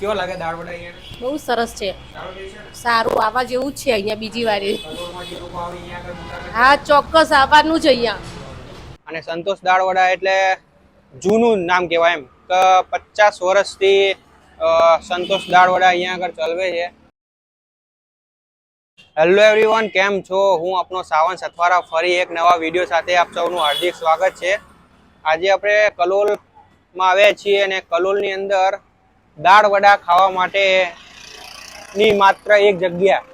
કેવો લાગે દાળ વડા અહીંયા? બહુ સરસ છે. સારો આવા જેવું જ છે અહીંયા બીજી વારે. હા ચોક્કસ આવવાનું છે અહીંયા. અને સંતોષ દાળ વડા એટલે જૂનું નામ કહેવાય એમ. કે પચાસ વર્ષથી સંતોષ દાળ વડા અહીંયા આગળ ચલવે છે. હેલો એવરીવન કેમ છો? હું આપનો સાવન સથવારા ફરી એક નવા વીડિયો સાથે આપ સૌનું હાર્દિક સ્વાગત છે. આજે આપણે કલોલમાં આવ્યા છીએ અને કલોલની અંદર દાળ વડા ખાવા માટેની માત્ર એક જગ્યા.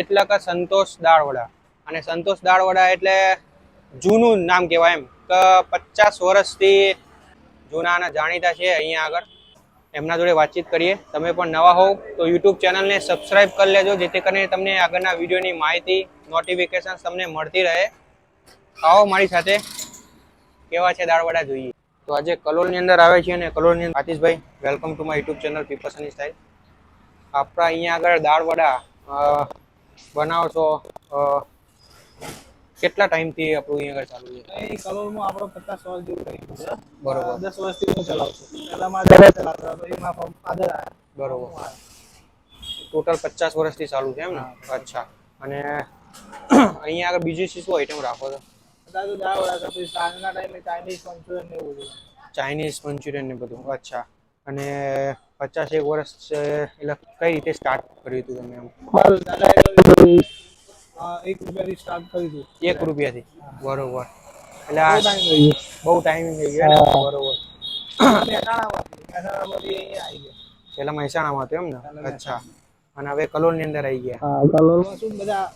એટલે કે સંતોષ દાળ વડા. અને સંતોષ દાળ વડા એટલે જૂનું નામ કહેવાય એમ. કે પચાસ વર્ષથી જૂના અને જાણીતા છે અહીંયા આગળ. એમના જોડે વાતચીત કરીએ. તમે પણ નવા હોવ તો યુટ્યુબ ચેનલને સબસ્ક્રાઈબ કરી લેજો, જેથી કરીને તમને આગળના વિડીયોની માહિતી નોટિફિકેશન તમને મળતી રહે. આવો મારી સાથે. કેવા છે દાળવડા જોઈએ? તો આજે કલોલની અંદર આવે છે અને કલોલની અંદર Atishbhai welcome to my YouTube channel પીપલ્સની style આપણા અહીંયા આગળ દાળવડા અ, બનાવો છો કેટલા કેટલા ટાઈમથી આપણું અહીંયા આગળ ચાલુ છે? કલોલમાં આપણો પચાસ વર્ષ જેવું થઈ ગયું છે. બરોબર. દસ વર્ષથી હું ચલાવું છું પહેલા મારા દાદા ચલાવતા હતા, ફાધર બરોબર. ટોટલ પચાસ વર્ષથી ચાલુ છે એમ ને? અચ્છા. અને અહીંયા આગળ બીજી શું આઈટમ રાખો છો. અત્યારે તો દાળ વડા પછી સાંજના ટાઈમે ચાઇનીઝ મંચુરિયન ને એવું બધું. ચાઇનીઝ મંચુરિયન ને બધું. અચ્છા. અને પચાસ એક વર્ષ એટલે કઈ રીતે સ્ટાર્ટ કર્યું હતું તમે એમ? એક રૂપિયાથી સ્ટાર્ટ કર્યું હતું. એક રૂપિયાથી? બરોબર. એટલે બહુ આ. બહુ ટાઈમ થઈ ગયો બરોબર. પેલા મહેસાણામાં હતું એમ ને? અચ્છા. અને હવે કલોલની અંદર આવી ગયા. કલોલમાં શું બધા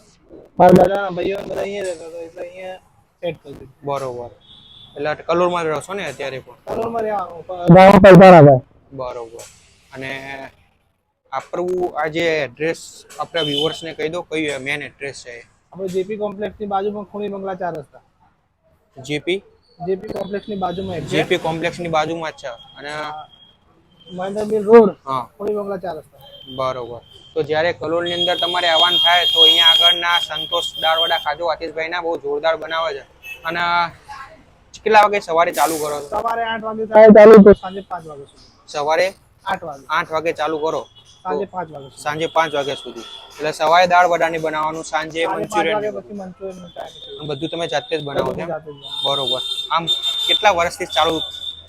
મારા દાદાના ભાઈઓ બધા અહીંયા રહેતા હતા. એટલે અહીંયા સેટ કરી દીધું બરોબર. એટલે કલોલમાં જ રહો છો ને અત્યારે પણ? કલોલમાં રહેવાનું ના બરોબર અને આપણું આ જે એડ્રેસ આપણા વ્યુઅર્સને કહી દો કયું મેન એડ્રેસ છે આપણે જેપી કોમ્પ્લેક્સની બાજુમાં ખૂણી બંગલા ચાર રસ્તા. જેપી જેપી કોમ્પ્લેક્સની બાજુમાં જેપી છે. જેપી કોમ્પ્લેક્સની બાજુમાં છે. અને મહેન્દ્ર મિલ રોડ હા. બંગલા ચાર રસ્તા. બરોબર. તો જ્યારે કલોલની અંદર તમારે આવવાનું થાય તો અહીંયા આગળના સંતોષ દાળવડા ખાજો આતિશભાઈના બહુ જોરદાર બનાવે છે. અને કેટલા વાગે સવારે ચાલુ કરો છો? સવારે આઠ વાગે થાય ચાલુ તો સાંજે પાંચ વાગે સુધી. સવારે આઠ વાગે. આઠ વાગે ચાલુ કરો? સાંજે પાંચ વાગે સાંજે પાંચ વાગ્યા સુધી. એટલે સવારે દાળ વડાની બનાવવાનું સાંજે સાંજે મંચુરિયન. વાગે બધું તમે જાતે જ બનાવો છો એમ? જાતે જ બનાવું. બરોબર. આમ કેટલા વર્ષથી ચાલુ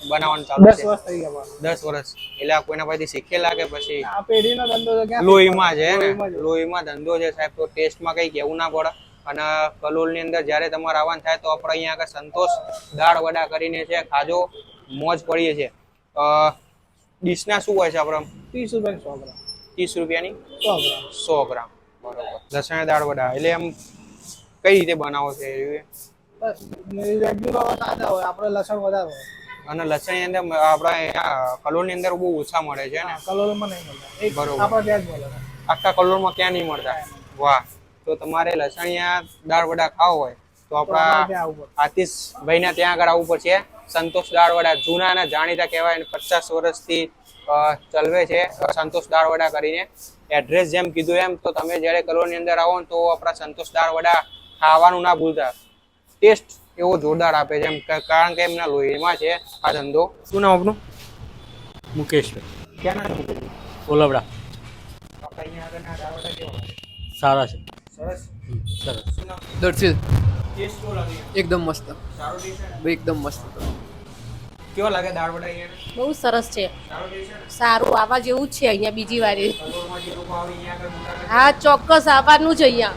બનાવવાનું ચાલુ દસ વર્ષ થઈ ગયા દસ વર્ષ. એટલે આ કોઈના પાસેથી શીખેલા કે પછી? આ પેઢીનો ધંધો તો ક્યાં લોહીમાં છે ને? લોહીમાં ધંધો છે સાહેબ તો ટેસ્ટમાં કઈ કેવું ના પડે. અને કલોલની અંદર જ્યારે તમારે આવવાનું થાય તો આપણે અહીંયા આગળ સંતોષ દાળ વડા કરીને છે ખાજો મોજ પડીએ છે ડીશના શું હોય છે આપણે ત્રીસ રૂપિયા સો ગ્રામ. ત્રીસ રૂપિયાની? સો ગ્રામ. સો ગ્રામ. બરોબર. લસણ દાળ વડા. એટલે એમ કઈ રીતે બનાવો છો એ? બસ રેગ્યુલર તાજા હોય. આપણે લસણ વધારે હોય. અને લસણની અંદર આપણા અહીંયા કલોલની અંદર બહુ ઓછા મળે છે ને? કલોલમાં નહીં મળે. બરોબર. આપણે ત્યાં જ મળે. આખા કલોલમાં ક્યાં નહીં મળતા? વાહ. તો તમારે લસણિયા દાળ વડા ખાવા હોય તો આપણે આતિશ ભાઈના ત્યાં આગળ આવવું પડશે. સંતોષ દાળ વડા જૂના અને જાણીતા કહેવાય પચાસ વર્ષથી ચલવે છે. સંતોષ દાળ વડા કરીને. એડ્રેસ જેમ કીધું એમ તો તમે જ્યારે કલોલની અંદર આવો તો આપણા સંતોષ દાળ વડા ખાવાનું ના ભૂલતા. ટેસ્ટ એવો જોરદાર આપે છે. એમ કારણ કે એમના લોહીમાં છે આ ધંધો. શું નામ આપનું? મુકેશ ક્યાં ના ઓલવડા? સારા છે. સરસ? સરસ. લાગે? એકદમ મસ્ત? એકદમ મસ્ત. કેવો લાગે દાળ વડા અહીંયા? બહુ સરસ છે. સારો આવા જેવું જ છે અહીંયા બીજી વારે. હા ચોક્કસ આવવાનું છે અહીંયા.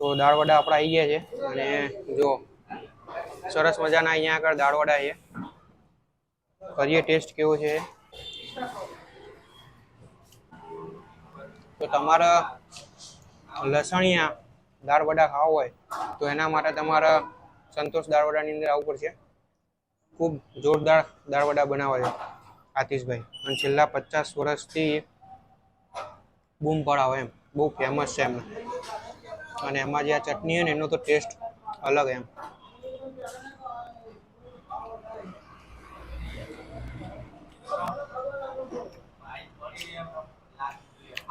તો દાળ વડા આપણા આવી ગયા છે. અને જો સરસ મજાના અહીંયા આગળ દાળ વડા છે. કરીએ ટેસ્ટ કેવો છે? તો તમારે લસણિયા દાળ વડા ખાવા હોય, તો એના માટે તમારે સંતોષ દાળ વડાની અંદર આવવું પડશે. ખૂબ જોરદાર દાળ વડા બનાવે છે, આતિશભાઈ. અને છેલ્લા પચાસ વર્ષથી બૂમ પડાવે એમ. બહુ ફેમસ છે એમને. અને એમાં જે આ ચટણી હોય ને, એનો તો ટેસ્ટ અલગ એમ.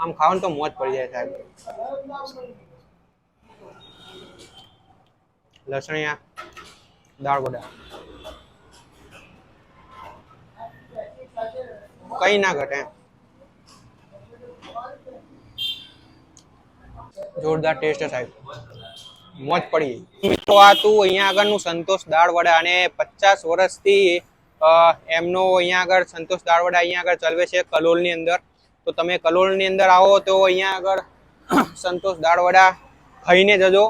આમ ખાવાનું તો મોજ પડી જાય સાહેબ. લસણીયા, દાળ વડા. કઈ ના ઘટે. જોરદાર ટેસ્ટ છે સાહેબ. મોજ પડી મિત્રો, આ તું અહીંયા આગળનું સંતોષ દાળવડા અને પચાસ વર્ષથી એમનો અહીંયા આગળ સંતોષ દાળવડા અહીંયા આગળ ચલવે છે કલોલની અંદર. તો તમે કલોલની અંદર આવો તો અહીંયા આગળ સંતોષ દાળવડા ખાઈને જજો.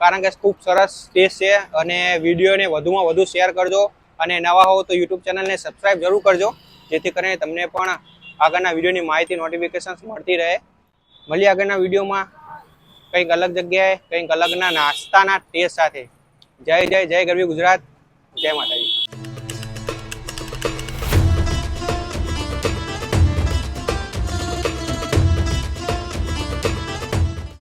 કારણ કે ખૂબ સરસ ટેસ્ટ છે અને વિડીયોને વધુમાં વધુ શેર કરજો અને નવા હો તો યુટ્યુબ ચેનલને સબસ્ક્રાઈબ જરૂર કરજો, જેથી કરીને તમને પણ આગળના વિડીયોની માહિતી નોટિફિકેશન્સ મળતી રહે. મળીએ આગળના વિડીયોમાં. કંઈક અલગ જગ્યાએ, કંઈક અલગના નાસ્તાના ટેસ્ટ સાથે. જય જય જય ગરવી ગુજરાત. જય માતાજી.